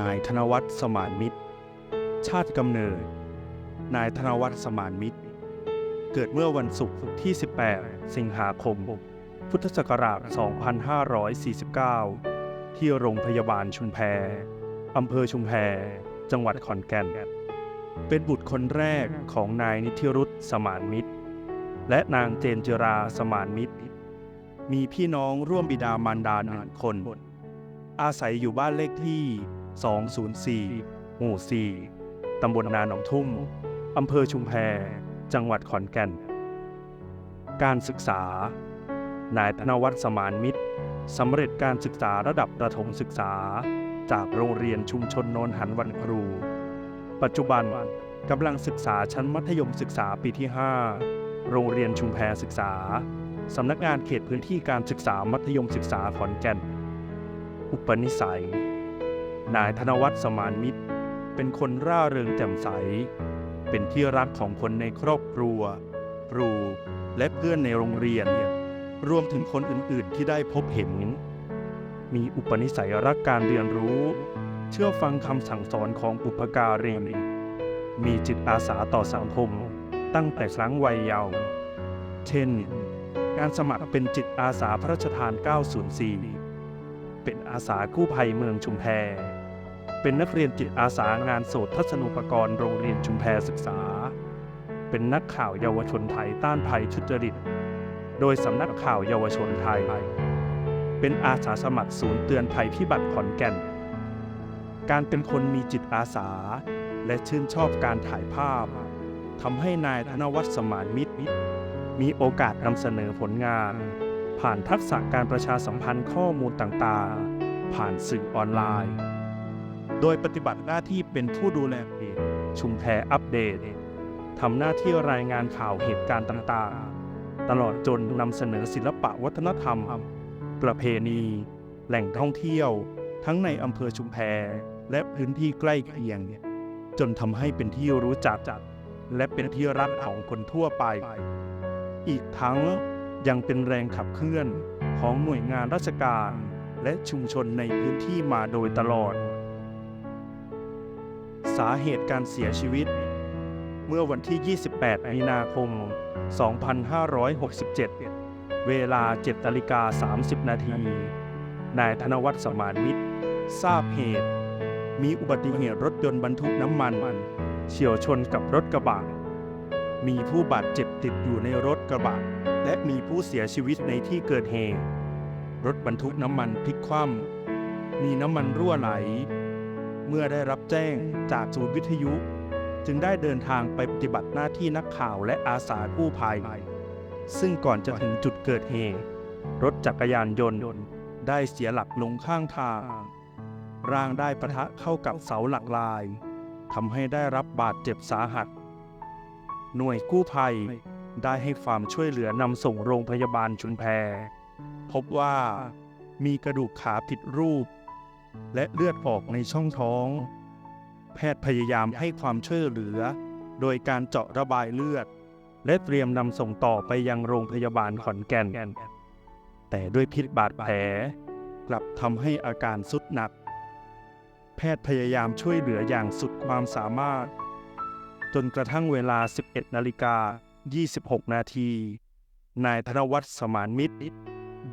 นายธนวัฒน์สมานมิตร ชาติกำเนิด นายธนวัฒน์สมานมิตร เกิดเมื่อวันศุกร์ที่ 18 สิงหาคม พุทธศักราช 2549 ที่โรงพยาบาลชุมแพอำเภอชุมแพ จังหวัดขอนแก่น เป็นบุตรคนแรกของนายนิธิรุตสมานมิตร และนางเจนจิราสมานมิตร มีพี่น้องร่วมบิดามารดาหนึ่งคน อาศัยอยู่บ้านเลขที่ 204 หมู่ 4 ตำบลนาหนองทุ่ม อำเภอชุมแพ จังหวัดขอนแก่น การศึกษา นายธนวัฒน์สมานมิตรสำเร็จการศึกษาระดับประถมศึกษา จากโรงเรียนชุมชนโนนหันวันครู ปัจจุบันกำลังศึกษาชั้นมัธยมศึกษาปีที่ 5 โรงเรียนชุมแพศึกษา สำนักงานเขตพื้นที่การศึกษามัธยมศึกษาขอนแก่น อุปนิสัย นายธนวัฒน์สมานมิตร เป็นคนร่าเริงแจ่มใส เป็นที่รักของคนในครอบครัวครูและเพื่อนในโรงเรียน รวมถึงคนอื่นๆที่ได้พบเห็น มีอุปนิสัยรักการเรียนรู้ เชื่อฟังคำสั่งสอนของบุพการีมีจิตอาสาต่อสังคมตั้งแต่ครั้งวัยเยาว์ เช่น การสมัครเป็นจิตอาสาพระราชทาน 904 เป็นอาสากู้ภัยเมืองชุมแพ เป็นนักเรียนจิตอาสางานโสตทัศนุปกรณ์โรงเรียนชุมแพศึกษา เป็นนักข่าวเยาวชนไทยต้านภัยทุจริต โดยสำนักข่าวเยาวชนไทย เป็นอาสาสมัครศูนย์เตือนภัยพิบัติขอนแก่น การเป็นคนมีจิตอาสา และชื่นชอบการถ่ายภาพทำให้นายธนวัฒน์สมานมิตร มีโอกาสนำเสนอผลงาน ผ่านทักษะการประชาสัมพันธ์ข้อมูลต่างๆ ผ่านสื่อออนไลน์ โดยปฏิบัติหน้าที่เป็นผู้ดูแลเพจชุมแพอัปเดตทำหน้าที่รายงานข่าวเหตุการณ์ต่างๆ ตลอดจนนำเสนอศิลปะวัฒนธรรม ประเพณี แหล่งท่องเที่ยว ทั้งในอำเภอชุมแพและพื้นที่ใกล้เคียง จนทำให้เป็นที่รู้จักและเป็นที่รักของคนทั่วไป อีกทั้งยังเป็นแรงขับเคลื่อนของหน่วยงานราชการ และชุมชนในพื้นที่มาโดยตลอด สาเหตุการเสียชีวิต เมื่อวันที่ 28 มีนาคม 2567 เวลา7นาฬิกา30 นาที นายธนวัฒน์สมานมิตร ทราบเหตุ มีอุบัติเหตุรถยนต์บรรทุกน้ำมัน เฉียวชนกับรถกระบะ มีผู้บาดเจ็บติดอยู่ในรถกระบะ และมีผู้เสียชีวิตในที่เกิดเหตุ รถบรรทุกน้ำมันพลิกคว่ำมีน้ำมันรั่วไหล เมื่อได้รับแจ้งจากศูนย์วิทยุ จึงได้เดินทางไปปฏิบัติหน้าที่นักข่าวและอาสากู้ภัย ซึ่งก่อนจะถึงจุดเกิดเหตุรถจักรยานยนต์ ได้เสียหลักลงข้างทาง ร่างได้ปะทะเข้ากับเสาหลักลายทำให้ได้รับบาดเจ็บสาหัส หน่วยกู้ภัยได้ให้ความช่วยเหลือนำส่งโรงพยาบาลชุมแพ พบว่ามีกระดูกขาผิดรูป และเลือดออกในช่องท้อง แพทย์พยายามให้ความช่วยเหลือ โดยการเจาะระบายเลือด และเตรียมนำส่งต่อไปยังโรงพยาบาลขอนแก่น แต่ด้วยพิษบาดแผล กลับทำให้อาการสุดหนัก แพทย์พยายามช่วยเหลืออย่างสุดความสามารถ จนกระทั่งเวลา 11 นาฬิกา 26 นาทีนายธนวัฒน์สมานมิตร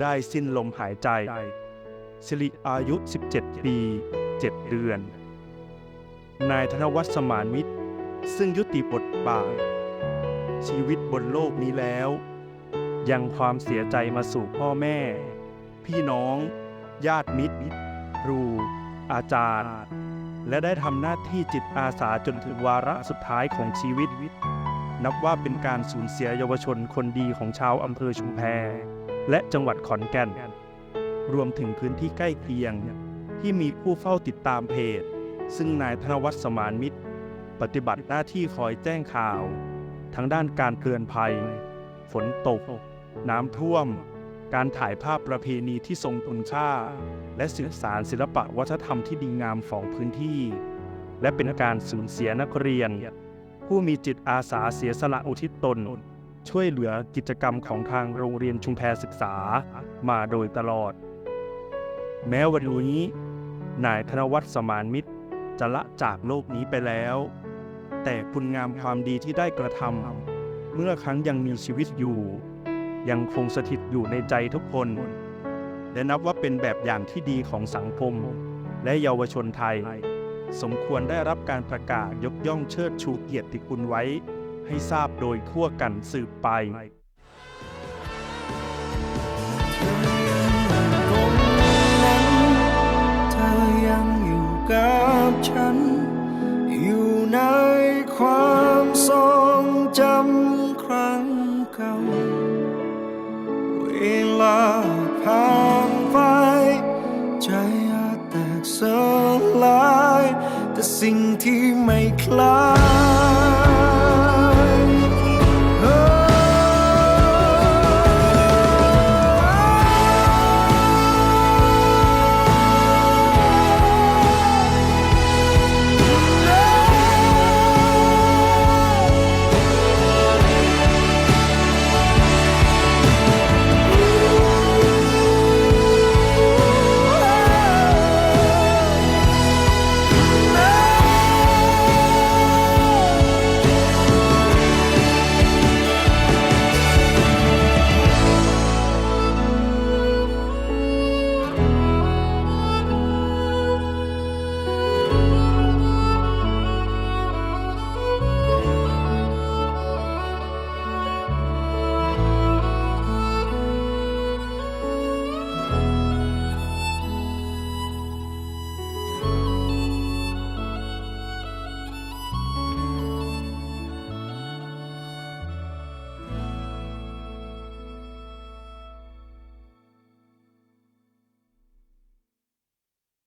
ได้สิ้นลมหายใจ สิริอายุ 17 ปี 7 เดือน นายธนวัฒน์สมานมิตรซึ่งยุติบทบาท ชีวิตบนโลกนี้แล้ว ยังความเสียใจมาสู่พ่อแม่ พี่น้อง ญาติมิตรครู อาจารย์ และได้ทำหน้าที่จิตอาสาจนถึงวาระสุดท้ายของชีวิต นับว่าเป็นการสูญเสียเยาวชนคนดีของชาวอำเภอชุมแพและจังหวัดขอนแก่น รวมถึงพื้นที่ใกล้เคียงที่มีผู้เฝ้าติดตามเพจ ซึ่งนายธนวัฒน์สมานมิตร ปฏิบัติหน้าที่คอยแจ้งข่าว ทั้งด้านการเตือนภัย ฝนตก น้ำท่วม การถ่ายภาพประเพณีที่ทรงคุณค่า และสื่อสารศิลปะวัฒนธรรมที่ดีงามของพื้นที่ และเป็นการสูญเสียนักเรียน ผู้มีจิตอาสาเสียสละอุทิศตนช่วยเหลือกิจกรรมของทางโรงเรียนชุมแพศึกษามาโดยตลอด แม้วันนี้นายธนวัฒน์สมานมิตรจะละจากโลกนี้ไปแล้ว แต่คุณงามความดีที่ได้กระทำเมื่อครั้งยังมีชีวิตอยู่ ยังคงสถิตอยู่ในใจทุกคน และนับว่าเป็นแบบอย่างที่ดีของสังคม และเยาวชนไทย สมควรได้รับการประกาศยกย่องเชิดชูเกียรติคุณไว้ ให้ทราบโดยทั่วกันสืบไป ฉัน อยู่ในความทรงจำครั้งเก่า เวลาผ่านไป ใจอาจแตกสลาย แต่สิ่งที่ไม่คลาย